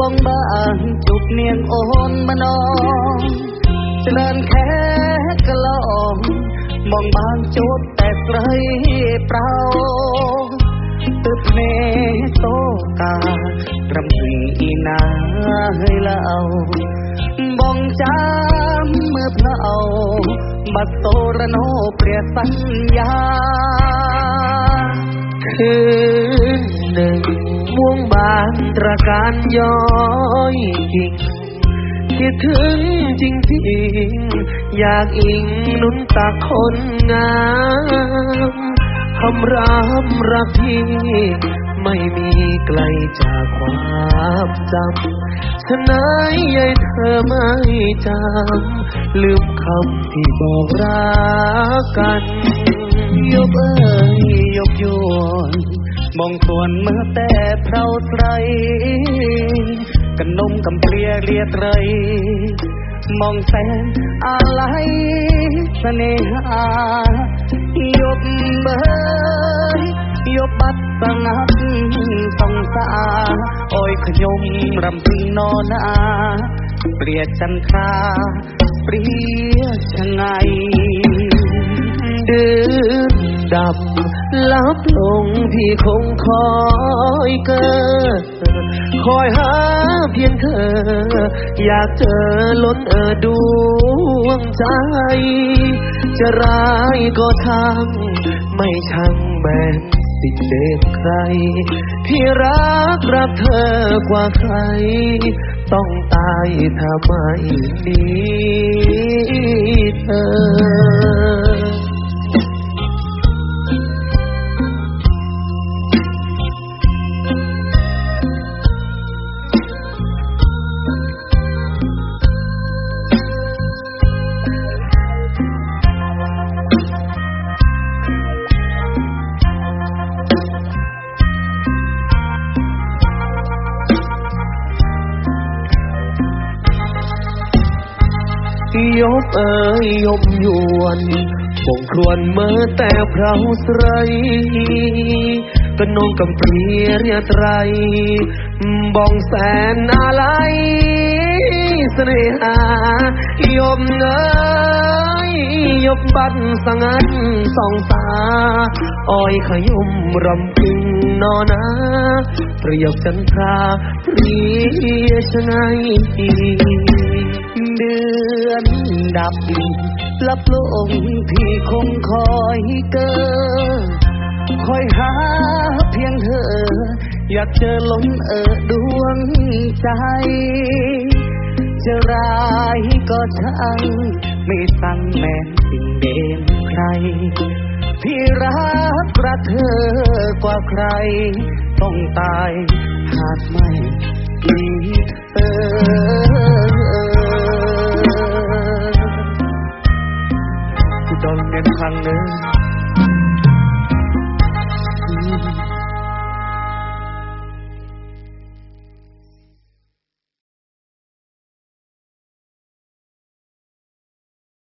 បងបានជប់នាងអូនម្ដងច្រើនខែកន្លងបងបានជួបតែស្រីប្រោទើបភ្នែកតូការំភីអ៊ីណាហើយឡៅបងចាំមើលផ្លោបាត់តរណោព្រះសញ្ញាគឺ ห้เล่าบองเมือเพลาบัดโตระโนเปรียสัญญาคืนหนึ่งม่วงบานตระการย้อยกิ่งคิดถึงจริงๆอยากอิงนุนตาคนงามคำรามรักพี่ไม่มีไกลจากความจำฉะนายยายเธอไม่จำลืมคำที่บอกรักกัน ยกเอ้ยยกยวน มองส่วนเมื่อแต่เพราไตรกันนมกำเปรียเรียไตรมองแสนอะไรเสน่หายกเบยยกบัดสงัดสองสาโอ้ยขยมรำพึงนอนาเปรียจันทราเปรียชะไงดืน ดับ ลับลงพี่คงคอยเกิดคอยหาเพียงเธอ อยากเจอล้นเออดวงใจ จะร้ายก็ทางไม่ช่างแม้นสิ่งเด็ดใคร พี่รักรักเธอกว่าใคร ต้องตายถ้าไม่มีเธอ ยบเอ่ยยมยวนบ่งครวนเมื่อแต่เพราสไรกนงกำเปรียเรียไตรบ้องแสนอะไรเสน่หายมเอ่ยยบบัดสังัดสองสาอ้อยขยุมรำพึงนอนาเปรียบจันทราเปรียชไนเดือน ดับลับโลงที่คงคอยเกอคอยหาเพียงเธอ อยากเจอล้เออดวงใจ จะร้ายก็ช่างไม่สั่งแม้สิ่งเดมใครพี่รักกระเธอกว่าใคร ต้องตายหากไม่มี 세상을